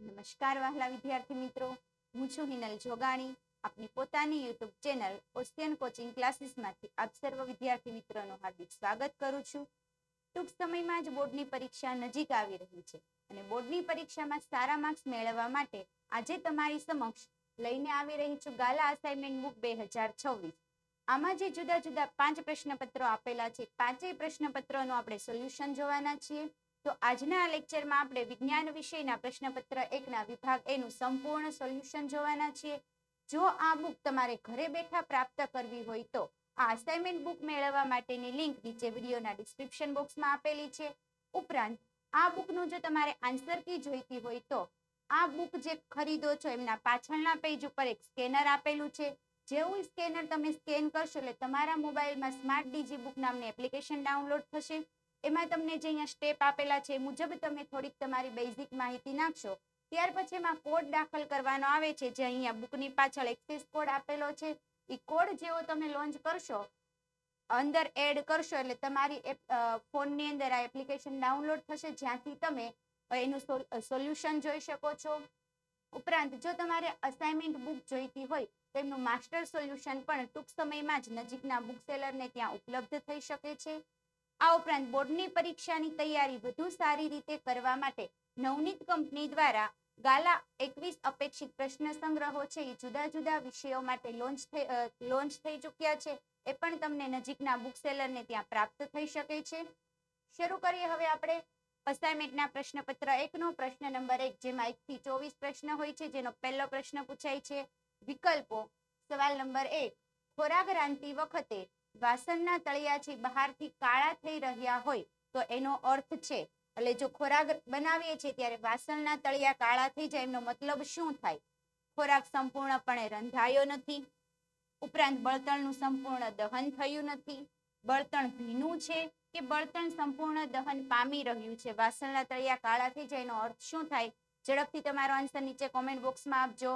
નમસ્કાર વહાલા વિદ્યાર્થી મિત્રો. હું છું હિનલ જોગાણી. આપની પોતાની યુટ્યુબ ચેનલ ઓસ્ટિયન કોચિંગ ક્લાસીસમાંથી આપ સર્વ વિદ્યાર્થી મિત્રોનું હાર્દિક સ્વાગત કરું છું. ટૂંક સમયમાં જ બોર્ડની પરીક્ષા નજીક આવી રહી છે અને બોર્ડની પરીક્ષામાં સારા માર્ક્સ મેળવવા માટે આજે તમારી સમક્ષ લઈને આવી રહી છું ગાલા અસાઇનમેન્ટ બુક બે હજાર છવ્વીસ. આમાં જે જુદા જુદા પાંચ પ્રશ્નપત્રો આપેલા છે, પાંચેય પ્રશ્નપત્રોનું આપણે સોલ્યુશન જોવાના છીએ. તો આજના લેક્ચરમાં આપણે વિજ્ઞાન વિષયના પ્રશ્નપત્ર એકના વિભાગ એનું સંપૂર્ણ સોલ્યુશન જોવાના છીએ. જો આ બુક તમારે ઘરે બેઠા પ્રાપ્ત કરવી હોય તો આ અસાઇનમેન્ટ બુક મેળવવા માટેની લિંક નીચે વિડીયોના ડિસ્ક્રિપ્શન બોક્સમાં આપેલી છે. ઉપરાંત, આ બુકનું જો તમારે આન્સર કી જોઈતી હોય તો આ બુક જે ખરીદો છો એમના પાછળના પેજ ઉપર એક સ્કેનર આપેલું છે. જેવું સ્કેનર તમે સ્કેન કરશો એટલે તમારા મોબાઈલમાં સ્માર્ટ ડીજી બુક નામની એપ્લિકેશન ડાઉનલોડ થશે. એમાં તમને જે અહીંયા સ્ટેપ આપેલા છે મુજબ તમે થોડીક તમારી બેઝિક માહિતી નાખશો. ત્યાર પછી એમાં કોડ દાખલ કરવાનો આવે છે, જે અહીંયા બુકની પાછળ એક્સેસ કોડ આપેલો છે. એ કોડ જેવો તમે લોન્ચ કરશો, અંદર એડ કરશો, એટલે તમારી ફોનની અંદર આ એપ્લિકેશન ડાઉનલોડ થશે. જ્યાંથી તમે એનું સોલ્યુશન જોઈ શકો છો. ઉપરાંત જો તમારે અસાઇનમેન્ટ બુક જોઈતી હોય, તો એમનું માસ્ટર સોલ્યુશન પણ ટૂંક સમયમાં જ નજીકના બુક સેલરને ત્યાં ઉપલબ્ધ થઈ શકે છે. આ ઉપરાંત બોર્ડની પરીક્ષાની તૈયારી વધુ સારી રીતે કરવા માટે નવનીત કંપની દ્વારા ગાલા એકવીસ અપેક્ષિત પ્રશ્ન સંગ્રહો છે. એ જુદા જુદા વિષયો માટે લોન્ચ લોન્ચ થઈ ચૂક્યા છે. એ પણ તમને નજીકના બુક સેલરને ત્યાં પ્રાપ્ત થઈ શકે છે. શરૂ કરીએ હવે આપણે અસાઇનમેન્ટના પ્રશ્નપત્ર એકનો. પ્રશ્ન નંબર એક, જેમાં એકથી ચોવીસ પ્રશ્ન હોય છે, જેનો પહેલો પ્રશ્ન પૂછાય છે. વિકલ્પો. સવાલ નંબર એક, ખોરાક રાંધતી વખતે વાસણના તળિયાથી બહારથી કાળા થઈ રહ્યા હોય તો એનો અર્થ છે, એટલે જો ખોરાક બનાવીએ છીએ ત્યારે વાસણના તળિયા કાળા થઈ જાય, એનો મતલબ શું થાય? ખોરાક સંપૂર્ણપણે રંધાયો નથી, ઉપરાંત બળતણનું સંપૂર્ણ દહન થયું નથી, બળતણ ભીનું છે કે બળતણ સંપૂર્ણ દહન પામી રહ્યું છે? વાસણના તળિયા કાળા થઈ જાય એનો અર્થ શું થાય? ઝડપથી તમારો આન્સર નીચે કોમેન્ટ બોક્સમાં આપજો.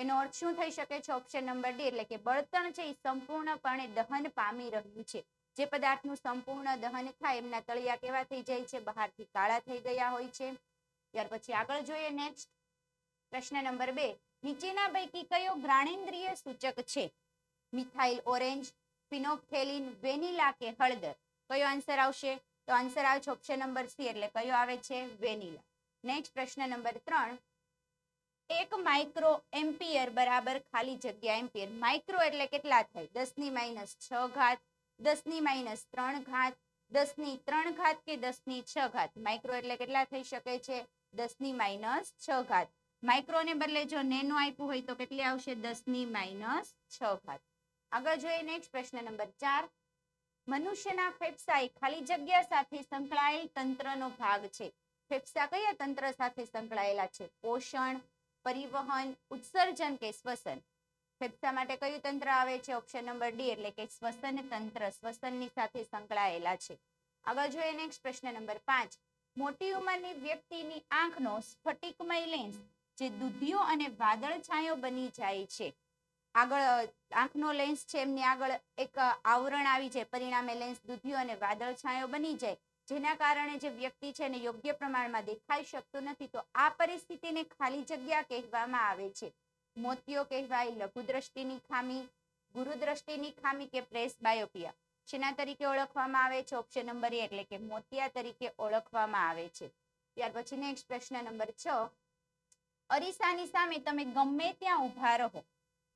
એનો અર્થ શું થઈ શકે? છે ઓપ્શન નંબર ડી એટલે કે બળતણ છે એ સંપૂર્ણપણે દહન પામી રહ્યું છે. જે પદાર્થનું સંપૂર્ણ દહન થાય એમના તળિયા કેવા થઈ જાય છે? બહારથી કાળા થઈ ગયા હોય છે. ત્યાર પછી આગળ જોઈએ નેક્સ્ટ પ્રશ્ન નંબર બે. નીચેના પૈકી કયો જ્ઞાનેન્દ્રિય સૂચક છે? મિથાઇલ ઓરેન્જ ફિનોપ્થેલિન વેનીલા કે હળદર? કયો આન્સર આવશે? તો આન્સર આવે છે ઓપ્શન નંબર સી એટલે કયો આવે છે? વેનીલા. નેક્સ્ટ પ્રશ્ન નંબર ત્રણ. એક માઇક્રો એમ્પિયર બરાબર ખાલી જગ્યા એમ્પિયર માઇક્રો એટલે કેટલા થાય? દસની માઇનસ છ ઘાત દસની માઇનસ ત્રણ ઘાત દસની ત્રણ ઘાત કે દસની છ ઘાત? માઇક્રો એટલે કેટલા થઈ શકે છે? દસની માઇનસ છ ઘાત. માઇક્રોને બદલે જો નેનો આપ્યું હોય તો કેટલી આવશે? દસની માઇનસ છ ઘાત. આગળ જોઈએ નેક્સ્ટ પ્રશ્ન નંબર ચાર. મનુષ્યના ફેફસા એ ખાલી જગ્યા સાથે સંકળાયેલ તંત્રનો ભાગ છે. ફેફસા કયા તંત્ર સાથે સંકળાયેલા છે? પોષણ પરિવહન, ઉત્સર્જન કે શ્વસન? ફેફસા માટે કયું તંત્ર આવે છે? ઓપ્શન નંબર ડી એટલે કે શ્વસન તંત્ર. શ્વસનની સાથે સંકળાયેલા છે. આગળ જોઈએ નેક્સ્ટ પ્રશ્ન નંબર પાંચ. મોટી ઉંમરની વ્યક્તિની આંખનો સ્ફટિકમય લેન્સ જે દૂધિયો અને વાદળ છાંયો બની જાય છે. આગળ આંખનો લેન્સ છે એમની આગળ એક આવરણ આવી જાય. પરિણામે લેન્સ દૂધિયો અને વાદળ છાંયો બની જાય. જેના કારણે જે વ્યક્તિ છે એને યોગ્ય પ્રમાણમાં દેખાઈ શકતો નથી, તો આ પરિસ્થિતિને ખાલી જગ્યા કહેવામાં આવે છે. મોતિયો કહેવાય લઘુ દ્રષ્ટિની ખામી ગુરુ દ્રષ્ટિની ખામી કે પ્રેસ બાયોપિયા. શેના તરીકે ઓળખવામાં આવે છે ઓપ્શન નંબર એટલે કે મોતિયા તરીકે ઓળખવામાં આવે છે. ત્યાર પછી નેક્સ્ટ પ્રશ્ન નંબર છ. અરીસાની સામે તમે ગમે ત્યાં ઊભા રહો.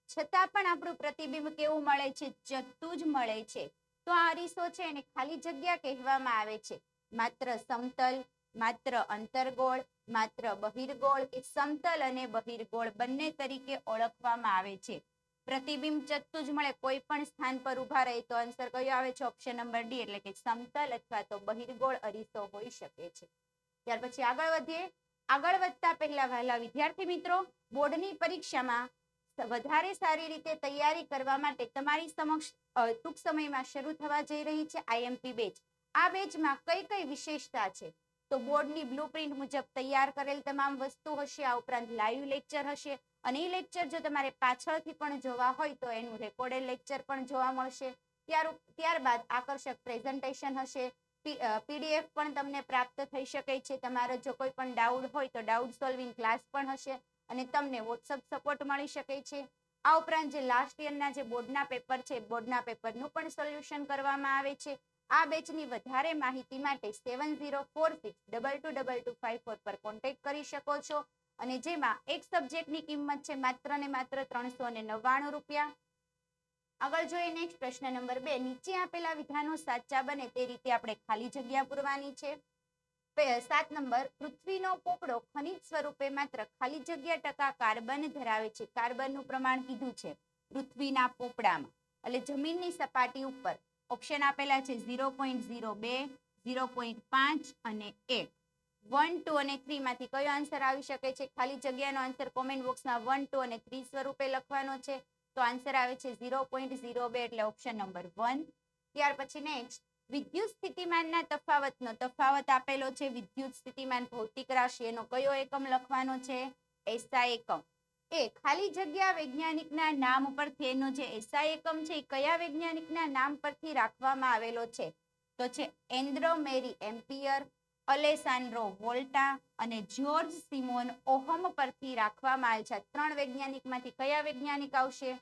છતાં પણ આપણું પ્રતિબિંબ કેવું મળે છે? જતું જ મળે છે. તો આ અરીસો છે એને ખાલી જગ્યા કહેવામાં આવે છે. માત્ર સમતલ, માત્ર અંતરગોળ, માત્ર બહિર્ગોળ કે સમતલ અને બહિર્ગોળ બંને તરીકે ઓળખવામાં આવે છે. પ્રતિબિંબ ચત્તું જ મળે કોઈ પણ સ્થાન પર ઊભા રહે તો આન્સર કયો આવે છે? ઓપ્શન નંબર ડી એટલે કે સમતલ અથવા તો બહિર્ગોળ અરીસો હોઈ શકે છે. ત્યાર પછી આગળ વધીએ. આગળ વધતા પહેલા વહેલા વિદ્યાર્થી મિત્રો, બોર્ડની પરીક્ષામાં વધારે સારી રીતે તૈયારી કરવા માટે તમારી સમક્ષ ટૂંક સમયમાં શરૂ થવા જઈ રહી છે આઈએમપી બેચ. આ બેચમાં કઈ કઈ વિશેષતા છે? તો બોર્ડની બ્લુપ્રિન્ટ મુજબ તૈયાર કરેલ તમામ વસ્તુ હશે, આ ઉપરાંત લાઈવ લેક્ચર હશે અને એ લેક્ચર જો તમારે પાછળથી પણ જોવા હોય તો એનું રેકોર્ડેડ લેક્ચર પણ જોવા મળશે. ત્યાર, ત્યારબાદ આકર્ષક પ્રેઝન્ટેશન હશે પીડીએફ પણ તમને પ્રાપ્ત થઈ શકે છે. તમારો જો કોઈ પણ ડાઉટ હોય તો ડાઉટ સોલ્વિંગ ક્લાસ પણ હશે. અને તમને વોટ્સઅપ સપોર્ટ મળી શકે છે. આ ઉપરાંત જે લાસ્ટ યરના જે બોર્ડના પેપર છે બોર્ડના પેપરનું પણ સોલ્યુશન કરવામાં આવે છે. આ બેચની વધારે માહિતી માટે seven zero four six double two double two five four પર કોન્ટેક્ટ કરી શકો છો. અને જેમાં એક સબ્જેક્ટની કિંમત છે માત્ર ને માત્ર ત્રણસો ને નવ્વાણું રૂપિયા. આગળ જોઈએ નેક્સ્ટ પ્રશ્ન નંબર બે. નીચે આપેલા વિધાનો સાચા બને તે રીતે આપણે ખાલી જગ્યા પૂરવાની છે. સાત નંબર, પૃથ્વીનો પોપડો ખનિજ સ્વરૂપે માત્ર ખાલી જગ્યા ટકા કાર્બન ધરાવે છે. કાર્બનનું પ્રમાણ કીધું છે પૃથ્વીના પોપડામાં. એટલે જમીનની સપાટી ઉપર ઓપ્શન આપેલા છે ઝીરો પોઈન્ટ ઝીરો બે, ઝીરો પોઈન્ટ પાંચ અને એક. વન, ટુ અને થ્રી માંથી કયો આન્સર આવી શકે છે? ખાલી જગ્યાનો આન્સર કોમેન્ટ બોક્સમાં વન, ટુ અને થ્રી સ્વરૂપે લખવાનો છે. તો આન્સર આવે છે ઝીરો પોઈન્ટ ઝીરો બે એટલે ઓપ્શન નંબર વન. ત્યાર પછી નેક્સ્ટ વિદ્યુત સ્થિતિમાનના તફાવતનો તફાવત આપેલો છે. વિદ્યુત સ્થિતિમાન ભૌતિક રાશિ એનો કયો એકમ લખવાનો છે? એસઆઈ એકમ. એ ખાલી જગ્યા વૈજ્ઞાનિકના નામ પરથી એનો જે એસઆઈ એકમ છે એ કયા વૈજ્ઞાનિકના નામ પરથી રાખવામાં આવેલો છે? તો છે Andre Marie Ampere, Alessandro Volta અને જ્યોર્જ સિમોન ઓહમ પરથી રાખવામાં આવેલ છે. ત્રણ વૈજ્ઞાનિકમાંથી કયા વૈજ્ઞાનિક આવશે?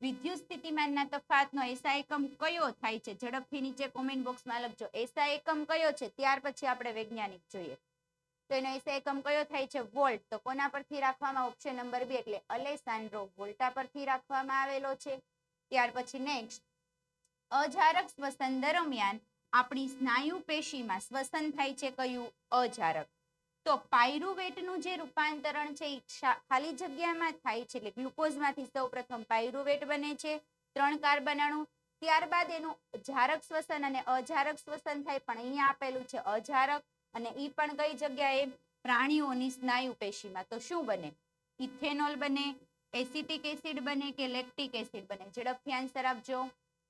વિદ્યુત સ્થિતિમાનના તફાવતનો એસા એકમ કયો થાય છે? ઝડપથી નીચે કોમેન્ટ બોક્સમાં લખજો. એસા એકમ કયો છે? ત્યાર પછી આપણે વૈજ્ઞાનિક જોઈએ. તો એનો એસા એકમ કયો થાય છે? વોલ્ટ. તો કોના પરથી રાખવામાં? ઓપ્શન નંબર બે એટલે અલેસાન્ડ્રો વોલ્ટા પરથી રાખવામાં આવેલો છે. ત્યાર પછી નેક્સ્ટ અજારક શ્વસન દરમિયાન આપણી સ્નાયુ પેશીમાં શ્વસન થાય છે કયું? અજારક. તો પાયરુવેટનું જે રૂપાંતરણ છે એ ખાલી જગ્યામાં થાય છે, એટલે ગ્લુકોઝમાંથી સૌપ્રથમ પાયરુવેટ બને છે, ત્રણ કાર્બન અણુ, ત્યારબાદ એનું જારક શ્વસન અને અજારક શ્વસન થાય, પણ અહીંયા આપેલું છે અજારક, અને એ પણ કઈ જગ્યાએ? પ્રાણીઓની સ્નાયુ પેશીમાં. તો શું બને? ઇથેનોલ બને, એસિટિક એસિડ બને કે લેક્ટિક એસિડ બને? ઝડપથી આન્સર આપજો.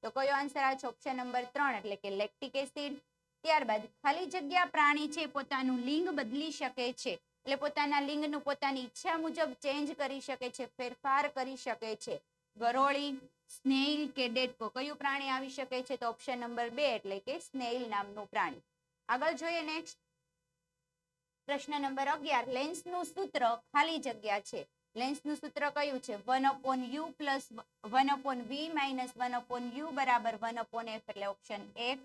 તો કયો આન્સર? આ છે ઓપ્શન નંબર ત્રણ, એટલે કે લેક્ટિક એસિડ. ત્યારબાદ ખાલી જગ્યા પ્રાણી છે, પોતાનું લિંગ બદલી શકે છે. એટલે પોતાના લિંગનું પોતાની ઈચ્છા મુજબ ચેન્જ કરી શકે છે, ફેરફાર કરી શકે છે. ગરોળી સ્નેઇલ કે ડેટકો કયું પ્રાણી આવી શકે છે તો ઓપ્શન નંબર બે એટલે કે સ્નેઇલ નામનું પ્રાણી. આગળ જોઈએ નેક્સ્ટ પ્રશ્ન નંબર અગિયાર લેન્સનું સૂત્ર ખાલી જગ્યા છે. લેન્સનું સૂત્ર કયું છે? One upon u plus one upon v minus one upon u બરાબર વન અપોન એફ એટલે ઓપ્શન એક.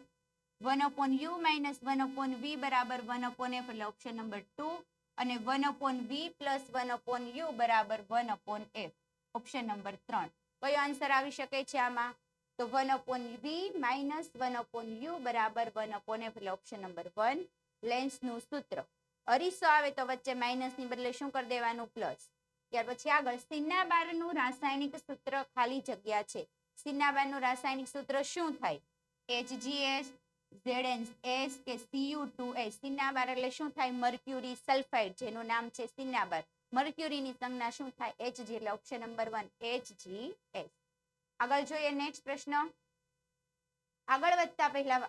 One upon u minus one upon v બરાબર વન અપોન એફ એટલે ઓપ્શન નંબર ટુ અને one upon v plus one upon u બરાબર one upon f option number ત્રણ. કયો answer આવી શકે છે આમાં? તો one upon v minus one upon u બરાબર વન અપોન એફ એટલે ઓપ્શન નંબર વન લેન્સનું સૂત્ર. અરીસો આવે તો વચ્ચે માઇનસની બદલે શું કરી દેવાનું? પ્લસ ત્યાર પછી આગળ સિન્નાબારનું રાસાયણિક સૂત્ર ખાલી જગ્યા છે. સિન્નાબારનું રાસાયણિક સૂત્ર શું થાય? HgS ZnS કે Cu2S સિન્નાબાર એટલે શું થાય? મર્ક્યુરી સલ્ફાઇડ, જેનું નામ છે સિન્નાબાર. મર્ક્યુરીની સંજ્ઞા શું થાય? Hg એટલે ઓપ્શન નંબર વન HgS આગળ જોઈએ નેક્સ્ટ પ્રશ્ન. આગળ વધતા પહેલા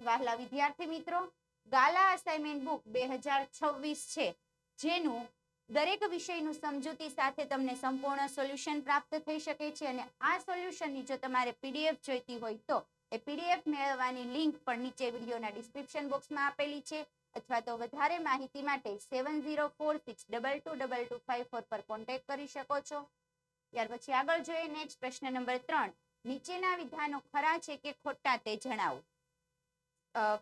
વહાલા વિદ્યાર્થી મિત્રો, ગાલા અસાઇનમેન્ટ બુક બે હજાર છવ્વીસ છે, જેનું દરેક વિષયનું સમજૂતી સાથે તમને સંપૂર્ણ સોલ્યુશન પ્રાપ્ત થઈ શકે છે અને આ સોલ્યુશનની જો તમારે પીડીએફ જોઈતી હોય તો એ પીડીએફ મેળવવાની લિંક પણ નીચે વિડીયોના ડિસ્ક્રિપ્શન બોક્સમાં આપેલી છે, અથવા તો વધારે માહિતી માટે seven zero four six double two double two five four પર કોન્ટેક્ટ કરી શકો છો. ત્યાર પછી આગળ જોઈએ નેક્સ્ટ પ્રશ્ન નંબર ત્રણ, નીચેના વિધાનો ખરા છે કે ખોટા તે જણાવો?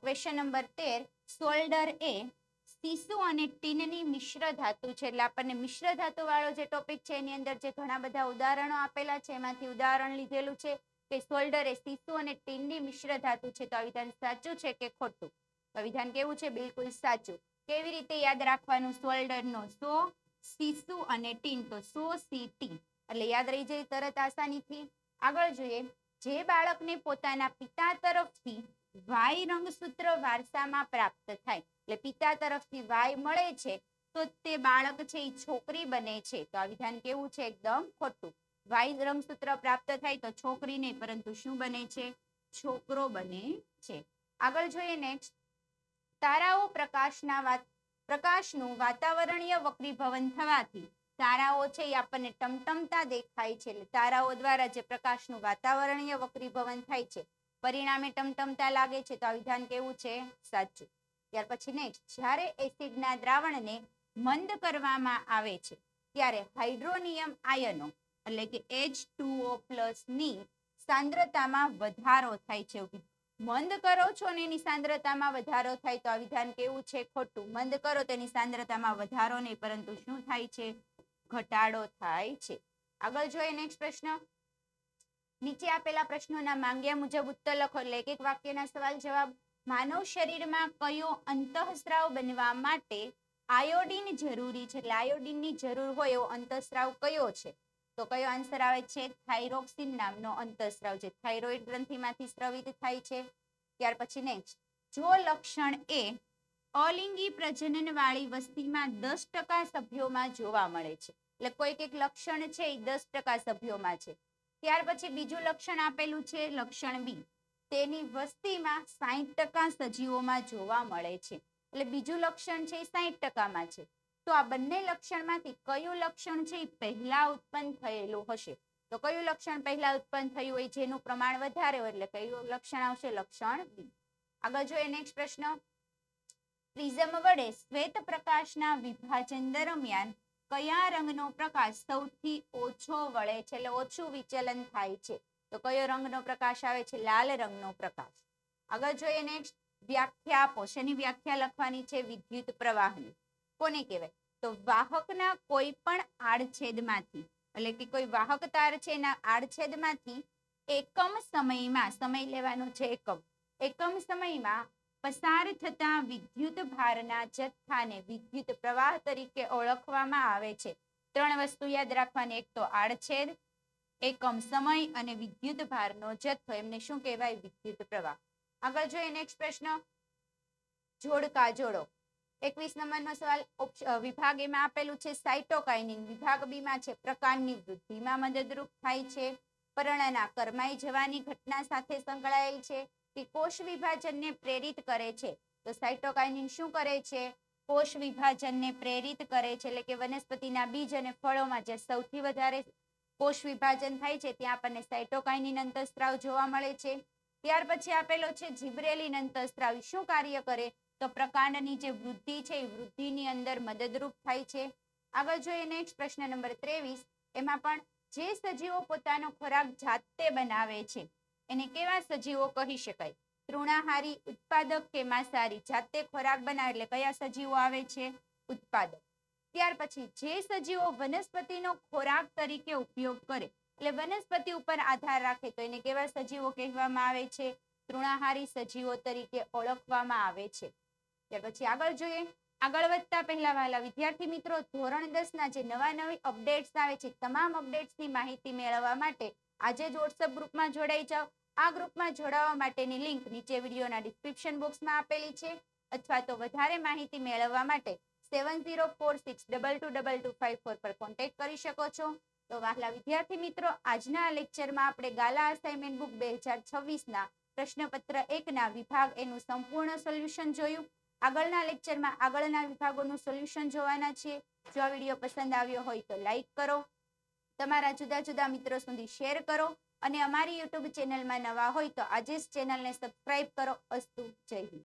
ક્વેશ્ચન નંબર તેર, સોલ્ડર એ સીસુ અને ટીનની મિશ્ર ધાતુ છે, એટલે આપણને મિશ્ર ધાતુ વાળો જે ટોપિક છે, એની અંદર જે ઘણા બધા ઉદાહરણો આપેલા છે, એમાંથી ઉદાહરણ લીધેલું છે. કે સોલ્ડર એ સીસુ અને ટીનની મિશ્ર ધાતુ છે. તો આ વિધાન સાચું છે કે ખોટું? તો વિધાન કેવું છે? બિલકુલ સાચું. કેવી રીતે યાદ રાખવાનું સોલ્ડરનો? સો, સીસુ અને ટીન. તો સો, સી ટી એટલે યાદ રહી જાય તરત આસાનીથી. આગળ જોઈએ. જે બાળકને પોતાના પિતા તરફથી વાય રંગસૂત્ર વારસામાં પ્રાપ્ત થાય, એટલે પિતા તરફથી વાય મળે છે, તો તે બાળક છે એ છોકરી બને છે. તો આ વિધાન કેવું છે? એકદમ ખોટું. વાય રંગસૂત્ર પ્રાપ્ત થાય તો છોકરી નહીં, પરંતુ શું બને છે? છોકરો બને છે. આગળ જોઈએ નેક્સ્ટ તારાઓ પ્રકાશના પ્રકાશનું વાતાવરણીય વક્રીભવન થવાથી તારાઓ છે એ આપણને ટમટમતા દેખાય છે. એટલે તારાઓ દ્વારા જે પ્રકાશનું વાતાવરણીય વક્રીભવન થાય છે, પરિણામે ટમટમતા લાગે છે. તો આ વિધાન કેવું છે? સાચું. ત્યાર પછી નેક્સ્ટ જ્યારે એસિડના દ્રાવણને મંદ કરવામાં આવે છે, ત્યારે હાઇડ્રોનિયમ આયનો એટલે કે H2O ની સાંદ્રતામાં વધારો થાય છે મંદ કરો છો ને એની સાંદ્રતામાં વધારો થાય તો આ વિધાન કેવું છે? ખોટું. મંદ કરો તો એની સાંદ્રતામાં વધારો નહીં, પરંતુ શું થાય છે? ઘટાડો થાય છે. આગળ જોઈએ નેક્સ્ટ પ્રશ્ન. નીચે આપેલા પ્રશ્નોના માંગ્યા મુજબ ઉત્તર લખો. એટલે વાક્યના સવાલ જવાબ. માનવ શરીરમાં કયો અંતઃસ્રાવ બનવા માટે આયોડીન જરૂરી છે? એટલે આયોડીનની જરૂર હોય એવો અંતઃસ્રાવ કયો છે? તો કયો આન્સર આવે છે? થાઇરોક્સિન નામનો અંતઃસ્રાવ જે થાઇરોઇડ ગ્રંથિમાંથી સ્રવિત થાય છે. ત્યાર પછી નેક્સ્ટ જો લક્ષણ એ અલિંગી પ્રજનન વાળી વસ્તીમાં દસ ટકા સભ્યોમાં જોવા મળે છે. એટલે કોઈક એક લક્ષણ છે એ દસ ટકા સભ્યોમાં છે. ત્યાર પછી બીજું લક્ષણ આપેલું છે લક્ષણ બી. તેની વસ્તીમાં સાહીઠ ટકા સજીવોમાં જોવા મળે છે. એટલે બીજું લક્ષણ છે એ સાહીઠ ટકામાં છે. તો આ બંને લક્ષણમાંથી કયું લક્ષણ છે એ પહેલા ઉત્પન્ન થયેલું હશે? તો કયું લક્ષણ પહેલા ઉત્પન્ન થયું? હોય જેનું પ્રમાણ વધારે હોય એટલે કયું લક્ષણ આવશે? લક્ષણ બી. આગળ જોઈએ નેક્સ્ટ પ્રશ્ન. પ્રિઝમ વડે શ્વેત પ્રકાશના વિભાજન દરમિયાન કયા રંગનો પ્રકાશ સૌથી ઓછો વળે છે? એટલે ઓછું વિચલન થાય છે. તો કયો રંગનો પ્રકાશ આવે છે? લાલ રંગનો પ્રકાશ. આગળ જોઈએ નેક્સ્ટ વ્યાખ્યા આપો. શેની વ્યાખ્યા લખવાની છે? વિદ્યુત પ્રવાહની. કોને કહેવાય? તો વાહકના કોઈ પણ આડછેદમાંથી, એટલે કે કોઈ વાહક તાર છે એના આડછેદમાંથી એકમ સમયમાં, સમય લેવાનો છે એકમ એકમ સમયમાં પસાર થતા વિદ્યુત ભારના જથ્થાને વિદ્યુત પ્રવાહ તરીકે ઓળખવામાં આવે છે. ત્રણ વસ્તુ યાદ રાખવાની, એક તો આડછેદ, એકમ સમય અને વિદ્યુત ભારનો જથ્થો, એમને શું કહેવાય? વિદ્યુત પ્રવાહ. આગળ જોઈએ નેક્સ્ટ પ્રશ્ન. જોડકા જોડો. એકવીસ નંબરનો સવાલ વિભાગ એમાં આપેલું છે સાઇટોકાઇનિન વિભાગ બીમાં છે પ્રકારની વૃદ્ધિમાં મદદરૂપ થાય છે પર્ણના કરમાઈ જવાની ઘટના સાથે સંકળાયેલ છે. કે કોષ વિભાજનને પ્રેરિત કરે છે. તો સાઇટોકાઇનિન શું કરે છે? કોષ વિભાજનને પ્રેરિત કરે છે. એટલે કે વનસ્પતિના બીજ અને ફળોમાં જે સૌથી વધારે કોષ વિભાજન થાય છે, ત્યાં આપણને સાઇટોકાઇનિન અંતઃસ્ત્રાવ જોવા મળે છે. ત્યાર પછી આપેલો છે જીબ્રેલિન અંતઃસ્ત્રાવ. શું કાર્ય કરે? તો પ્રકાંડની જે વૃદ્ધિ છે, એ વૃદ્ધિની અંદર મદદરૂપ થાય છે. આગળ જોઈએ નેક્સ્ટ પ્રશ્ન નંબર ત્રેવીસ. એમાં પણ જે સજીવો પોતાનો ખોરાક જાતે બનાવે છે, એને કેવા સજીવો કહી શકાય? તૃણાહારી ઉત્પાદક કે માંસાહારી? જાતે ખોરાક બનાવે એટલે કયા સજીવો આવે છે? ઉત્પાદક. ત્યાર પછી જે સજીવો વનસ્પતિનો ખોરાક તરીકે ઉપયોગ કરે, એટલે વનસ્પતિ ઉપર આધાર રાખે, તો એને કેવા સજીવો કહેવામાં આવે છે? તૃણાહારી સજીવો તરીકે ઓળખવામાં આવે છે. ત્યાર પછી આગળ જોઈએ. આગળ વધતા પહેલા વાલા વિદ્યાર્થી મિત્રો, ધોરણ દસ ના જે નવા નવી અપડેટ્સ આવે છે, તમામ અપડેટ્સની માહિતી મેળવવા માટે આજે જ વોટ્સઅપ ગ્રુપમાં જોડાઈ જાઓ. આ ગ્રુપમાં જોડાવા માટેની લિંક નીચે વિડીયોના ડિસ્ક્રિપ્શન બોક્સમાં આપેલી છે. અથવા તો વધારે માહિતી મેળવવા માટે seven zero four six double two double two five four પર કોન્ટેક્ટ કરી શકો છો. તો વહાલા વિદ્યાર્થી મિત્રો, આજના લેક્ચરમાં આપણે ગાલા અસાઇનમેન્ટ બુક બે હજાર છવ્વીસના પ્રશ્નપત્ર એકના વિભાગ એનું સંપૂર્ણ સોલ્યુશન જોયું. આગળના લેક્ચરમાં આગળના વિભાગોનું સોલ્યુશન જોવાના છે. જો આ વીડિયો પસંદ આવ્યો હોય તો લાઈક કરો. તમારા જુદા જુદા મિત્રો સુધી શેર કરો અને અમારી યુટ્યુબ ચેનલમાં નવા હોય તો આજે જ ચેનલને સબસ્ક્રાઈબ કરો. અસ્તુ, જય હિન્દ.